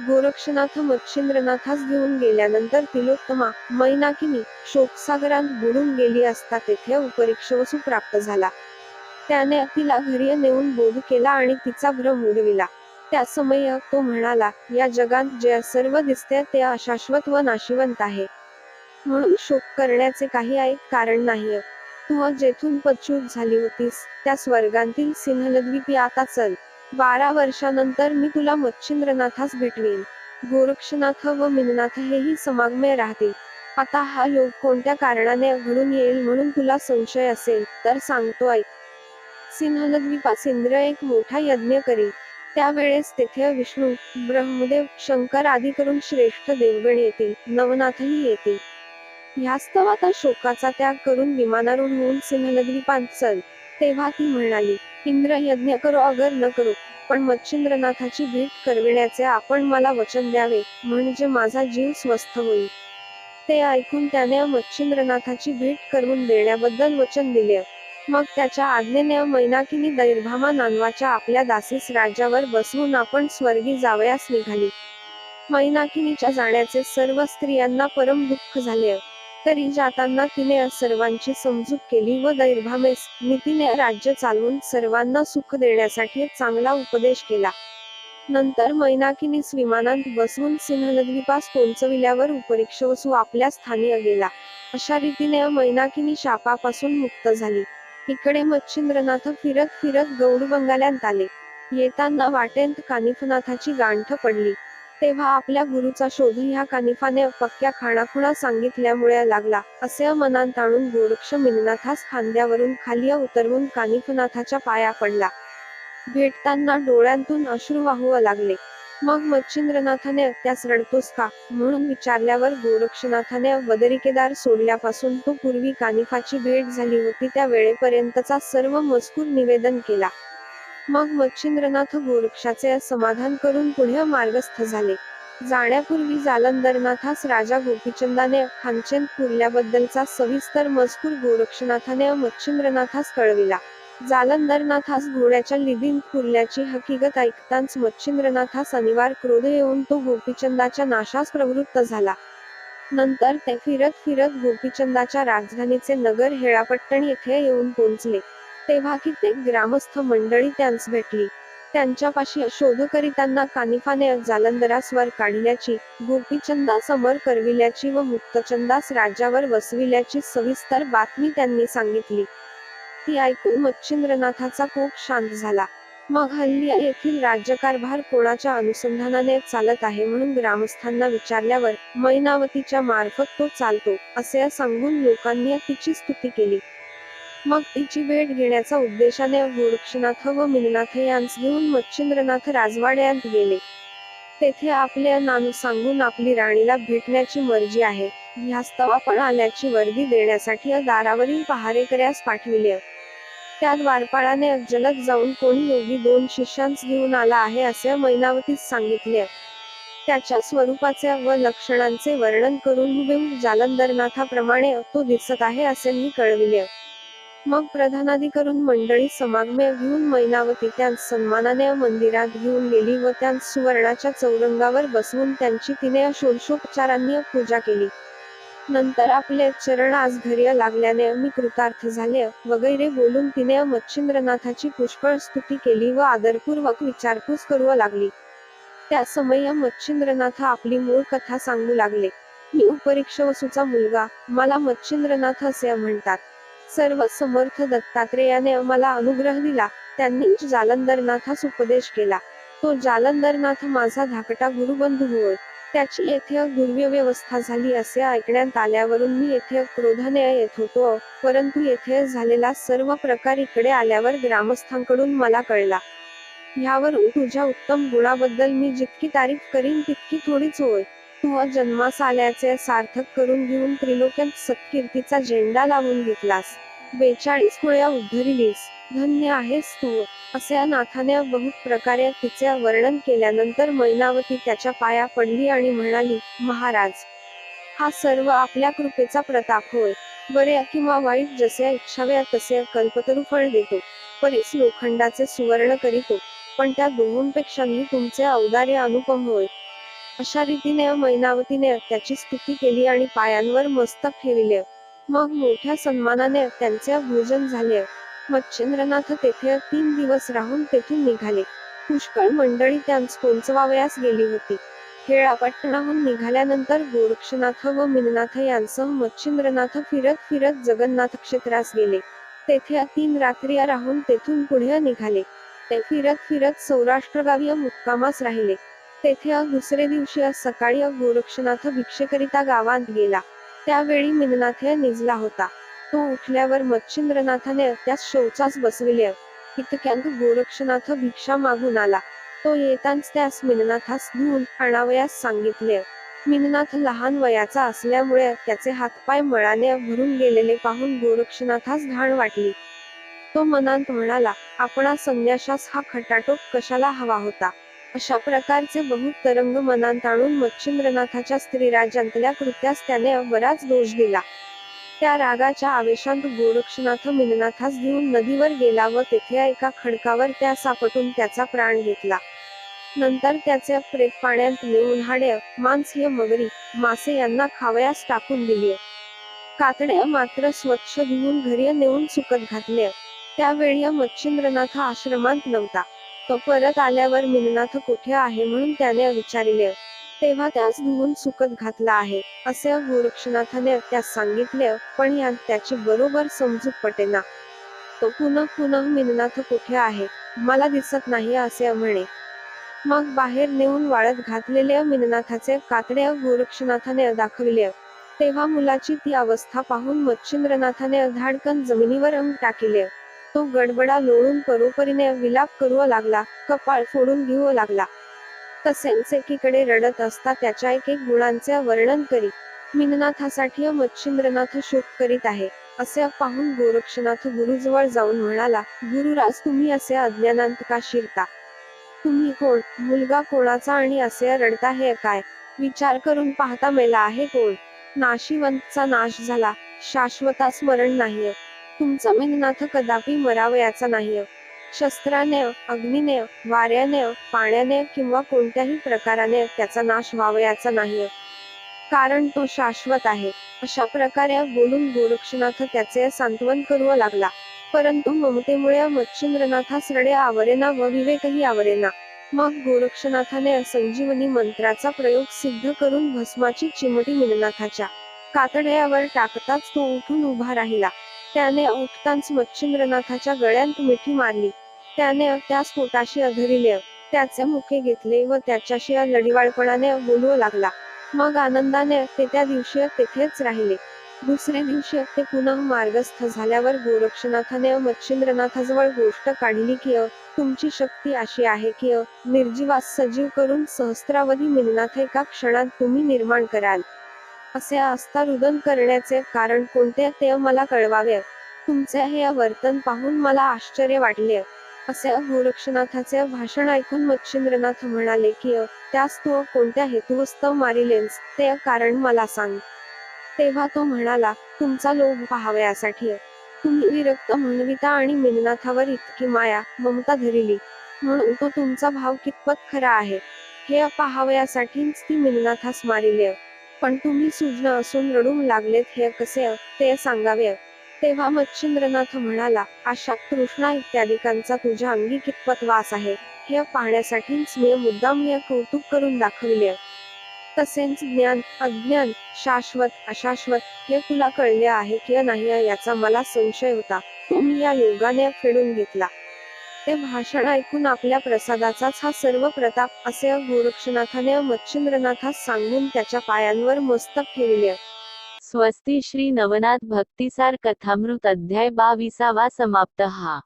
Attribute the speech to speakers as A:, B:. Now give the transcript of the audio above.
A: गोरक्षनाथ मच्छिंद्रनाथास घेऊन गेल्यानंतर तिलोत्तमा मैनाकिनी शोकसागरात बुडून गेली असता तेथे उपरीक्षवसू प्राप्त झाला. त्याने तिला घरी नेऊन बोध केला आणि तिचा भ्रम उडविला. त्या समय तो म्हणाला या जगात जे सर्व दिसते ते अशाश्वत व नाशिवंत आहे. म्हणून शोक करण्याचे काही आहे कारण नाही तू जेथून पच्युत झाली होतीस त्या स्वर्गांतील सिंहलद्वीपी आता चल. बारा वर्षानंतर मी तुला मच्छिंद्रनाथास भेटवीन. गोरक्षनाथ व मिननाथ हेही समागमय राहतील. आता हा योग कोणत्या कारणाने घडून येईल म्हणून तुला संशय असेल तर सांगतो ऐक. सिंहलद्वीपास इंद्र एक मोठा यज्ञ करी त्यावेळेस तेथे विष्णू ब्रह्मदेव शंकर आदी करून श्रेष्ठ देवगण येतील नवनाथही येतील. ह्यास्तव आता शोकाचा त्याग करून विमानारूढ होऊन सिंहलद्वीपांत चल तेव्हा ती म्हणाली. इंद्र यज्ञ करो अगर न करो पण मच्छिंद्रनाथाची भेट करविण्याचे आपण मला वचन द्यावे म्हणजे माझा जीव स्वस्थ होईल. ते ऐकून त्याने मच्छिंद्रनाथाची भेट करून देण्याबद्दल वचन दिले. मग त्याच्या आज्ञेने मैनाकिनी दैर्भामा नानवाच्या आपल्या दासीस राज्यावर बसवून आपण स्वर्गी जावयास निघाली. मैनाकिनीच्या जाण्याचे सर्व स्त्रियांना परम दुःख झाले. तरी जाताना तिने सर्वांची समजूत केली व दैर्भामेस नीतीने राज्य चालवून सर्वांना सुख देण्यासाठी चांगला उपदेश केला. नंतर मैनाकिनीस विमानात बसवून सिंहलद्वीपास पोहोचविल्यावर उपरीक्षवसू आपल्या स्थानी गेला. अशा रीतीने मैनाकिनी शापापासून मुक्त झाली. इकडे मच्छिंद्रनाथ फिरत फिरत गौड बंगाल्यात आले. येताना वाटेंत कानिफनाथाची गांठ पडली. तेव्हा आपल्या गुरुचा शोध ह्या कानिफाने पक्क्या खाणाखुणा सांगितल्यामुळे लागला. असे मनात आणून गोरक्ष मिननाथास खांद्यावरून खाली उतरवून कानिफनाथाच्या पाया पडला. भेटताना डोळ्यांतून अश्रू वाहू लागले. मग मच्छिंद्रनाथाने त्यास रडतोस का? म्हणून विचारल्यावर गोरक्षनाथाने बदरिकेदार सोडल्यापासून तो पूर्वी कानिफाची भेट झाली होती त्या वेळेपर्यंतचा सर्व मजकूर निवेदन केला. मग मच्छिंद्रनाथ गोरक्षाचे समाधान करून पुढे मार्गस्थ झाले. जाण्यापूर्वी जालंधरनाथास राजा गोपीचंदाने खानचेन पुरल्याबद्दलचा सविस्तर मजकूर गोरक्षनाथाने मच्छिंद्रनाथास कळविला. जालंधरनाथास घोड्याच्या लिदीन पुरल्याची हकीकत ऐकताच मच्छिंद्रनाथास अनिवार्य क्रोध येऊन तो गोपीचंदाच्या नाशास प्रवृत्त झाला. नंतर ते फिरत फिरत गोपीचंदाच्या राजधानीचे नगर हेळापट्टण येथे येऊन पोहोचले. तेव्हा कित्येक ग्रामस्थ मंडळी त्यांस भेटली. त्यांच्यापाशी शोध करीताना कानिफाने जालंधरास्वर काढल्याची गोपीचंदा समर करविल्याची व मुक्तचंदास राज्यावर वसविल्याची सविस्तर बातमी त्यांनी सांगितली. ती ऐकून मच्छिंद्रनाथाचा कोप शांत झाला. मग हल्ली येथील राज्यकारभार कोणाच्या अनुसंधानाने चालत आहे म्हणून ग्रामस्थांना विचारल्यावर मैनावतीच्या मार्फत तो चालतो असे सांगून लोकांनी तिची स्तुती केली. मग तिची भेट घेण्याचा उद्देशाने गोरक्षनाथ व मिननाथ यांस घेऊन मच्छिंद्रनाथ राजवाड्यात गेले. तेथे आपले नानू सांगून आपली राणीला भेटण्याची मर्जी आहे. ह्यास्तव आपण आल्याची वर्दी देण्यासाठी दारावरील पहारेकऱ्यास पाठविले. त्या द्वारपाळाने जलद जाऊन कोणी योगी दोन शिष्यांस घेऊन आला आहे असे मैनावतीस सांगितले. त्याच्या स्वरूपाचे व लक्षणांचे वर्णन करून हुबेहूब जालंधरनाथाप्रमाणे तो दिसत आहे असे मी कळविले. मग प्रधानाधिकरून मंडळी समागमे घेऊन मैनावती त्यांस सन्मानाने मंदिरात घेऊन गेली व त्यांस सुवर्णाच्या चौरंगावर बसवून त्यांची तिने षोडशोपचारांनी पूजा केली. नंतर आपले चरण आज घरी लागल्याने मी कृतार्थ झाले वगैरे बोलून तिने मच्छिंद्रनाथाची पुष्कळ स्तुती केली व आदरपूर्वक विचारपूस करू लागली. त्या समय मच्छिंद्रनाथ आपली मूळ कथा सांगू लागले. मी उपरीक्षवसूचा मुलगा मला मच्छिंद्रनाथ असे म्हणतात. सर्व समर्थ दत्तात्रेयाने मला अनुग्रह दिला. त्यांनी जालंदरनाथास उपदेश केला. तो जालंदरनाथ माझा धाकटा गुरुबंधू होय. त्याची येथे दुर्व्यवस्था झाली असे ऐकण्यात आल्यावरून मी येथे क्रोधाने येत होतो. परंतु येथे झालेला सर्व प्रकार इकडे आल्यावर ग्रामस्थांकडून मला कळला. यावरून तुझ्या उत्तम गुणाबद्दल मी जितकी तारीफ करीन तितकी थोडीच होय. तू जन्मास आल्याचे सार्थक करून घेऊन त्रिलोक्यात सत्कीर्तीचा झेंडा लावून घेतलास. बेचाळीस कुळ्या उद्धरिलीस. धन्य आहेस तू. असे नाथाने बहुत प्रकारे तिचे वर्णन केल्यानंतर मैनावती त्याच्या पाया पडली आणि म्हणाली महाराज हा सर्व आपल्या कृपेचा प्रताप होय. बरे किंवा वाईट जसे इच्छावे तसे कल्पतरू फळ देतो. परीस लोखंडाचे सुवर्ण करीतो. पण त्या दोहोंपेक्षाही तुमचे औदार्य अनुपम होय. अशा रीतीने मैनावतीने त्याची स्तुती केली आणि पायांवर मस्तक ठेविले. मग मोठ्या सन्मानाने त्यांचे भोजन झाले. मच्छिंद्रनाथ तेथे तीन दिवस राहून तेथून निघाले. पुष्कळ मंडळी त्यांस पोचवावयास गेली होती. खेळापट्टणाहून निघाल्यानंतर गोरक्षनाथ व मिननाथ यांसह मच्छिंद्रनाथ फिरत फिरत जगन्नाथ क्षेत्रास गेले. तेथे तीन रात्री राहून तेथून पुढे निघाले. ते फिरत फिरत सौराष्ट्रगावी मुक्कामास राहिले. तेथे दुसरे दिवशी सकाळी गोरक्षनाथ भिक्षेकरिता गावात गेला. त्यावेळी मिननाथ निजला होता. तो उठल्यावर मच्छिंद्रनाथाने त्यास शौचास बसविले. इतक्यात गोरक्षनाथ भिक्षा मागून आला. तो येताच त्यास मिननाथास धुवून आणावयास सांगितले. मिननाथ लहान वयाचा असल्यामुळे त्याचे हातपाय मळाने भरून गेलेले पाहून गोरक्षनाथास घाण वाटली. तो मनात म्हणाला आपणा संन्याशास हा खटाटोप कशाला हवा होता? अशा प्रकारचे बहुत तरंग मनात आणून मच्छिंद्रनाथाच्या स्त्रीराजांतल्या कृत्यास त्याने बराच दोष दिला. त्या रागाच्या आवेशांत गोरक्षनाथ मिननाथास घेऊन नदीवर गेला व तेथे एका खडकावर त्या सापटून त्याचा प्राण घेतला. नंतर त्याचे प्रेत पाण्यात नेऊन हाडे मांस मगरी मासे यांना खावयास टाकून दिले. कातड्या मात्र स्वच्छ धुवून घरी नेऊन सुकत घातले. त्यावेळी मच्छिंद्रनाथ आश्रमात नव्हता. तो परत आल्यावर मिननाथ कुठे आहे म्हणून त्याने विचारिले. तेव्हा त्यास धुवून सुकत घातला आहे असे गोरक्षनाथाने त्यास सांगितले पण यात त्याची बरोबर समजूत पटेना. तो पुन्हा पुनः मिननाथ कुठे आहे मला दिसत नाही असे म्हणे. मग बाहेर नेऊन वाळत घातलेले मिननाथाचे कातडे गोरक्षनाथाने दाखविले. तेव्हा मुलाची ती अवस्था पाहून मच्छिंद्रनाथाने धाडकन जमिनीवर अंग टाकिले. तो गडबडा लोळून परोपरीने विलाप करू लागला कपाळ फोडून घेऊ लागला. तसेच एकीकडे रडत असता त्याच्या एक एक गुणांचे वर्णन करी. मिननाथासाठी मच्छिंद्रनाथ शोक करीत आहे असे पाहून गोरक्षनाथ गुरुजवळ जाऊन म्हणाला गुरुराज तुम्ही असे अज्ञानांत का शिरता? तुम्ही कोण? मुलगा कोणाचा आणि असे रडता हे काय? विचार करून पाहता मेला आहे कोण? नाशिवंतचा नाश झाला शाश्वता स्मरण नाही तुमचा मेघनाथ कदापि मरावयाचा नाही शस्त्राने अग्नीने वाऱ्याने पाण्याने किंवा कोणत्याही प्रकाराने त्याचा नाश व्हावयाचा नाही कारण तो शाश्वत आहे. अशा प्रकारे बोलून गोरक्षनाथ त्याचे सांत्वन करू लागला. परंतु ममतेमुळे मच्छिंद्रनाथास रडे आवरेना व विवेकही आवरेना. मग गोरक्षनाथाने संजीवनी मंत्राचा प्रयोग सिद्ध करून भस्माची चिमटी मिननाथाच्या कातड्यावर टाकताच तो उठून उभा राहिला. त्याने उठताच मच्छिंद्रनाथाच्या गळ्यात मिठी मारली. त्याने त्या स्फोटाशी अधरिले. त्याचे मुखे घेतले व त्याच्याशी लढीवाळपणाने बोलू लागला. मग आनंदाने ते त्या दिवशी तेथेच राहिले. दुसऱ्या दिवशी ते पुन्हा मार्गस्थ झाल्यावर गोरक्षनाथाने मच्छिंद्रनाथाजवळ गोष्ट काढली की तुमची शक्ती अशी आहे की निर्जीवास सजीव करून सहस्त्रावधी मिलनाथ एका क्षणात तुम्ही निर्माण कराल. असे असता रुदन करण्याचे कारण कोणते ते मला कळवावे. तुमचे हे वर्तन पाहून मला आश्चर्य वाटले. असे गोरक्षनाथाचे भाषण ऐकून मच्छिंद्रनाथ म्हणाले की त्यास तू कोणत्या हेतुवस्तव मारिलेस ते कारण मला सांग. तेव्हा तो म्हणाला तुमचा लोभ पाहावयासाठी. तुम्ही विरक्त म्हणविता आणि मिननाथावर इतकी माया ममता धरिली. म्हणून तो तुमचा भाव कितपत खरा आहे. हे पाहावयासाठीच ती मिननाथास मारिले. पण तुम्ही सुज्ञ असून रडून लागलेत हे कसे? ते सांगावे. तेव्हा मच्छिंद्रनाथ म्हणाला आशा कृष्णा इत्यादिकांचा तुझ्या अंगी कितपत वास आहे? हे पाहण्यासाठीच मी मुद्दाम हे कौतुक करून दाखविले. तसेच ज्ञान अज्ञान शाश्वत अशाश्वत हे तुला कळले आहे की नाही याचा मला संशय होता. तुम्ही या योगाने फेडून घेतला. ते भाषण ऐकून आपल्या प्रसादाचाच हा सर्व प्रताप असे गोरक्षनाथाने मच्छिंद्रनाथास सांगून त्याच्या पायांवर मस्तक ठेविले.
B: स्वस्ती श्री नवनाथ भक्तिसार कथामृत अध्याय बावीसावा समाप्त हा.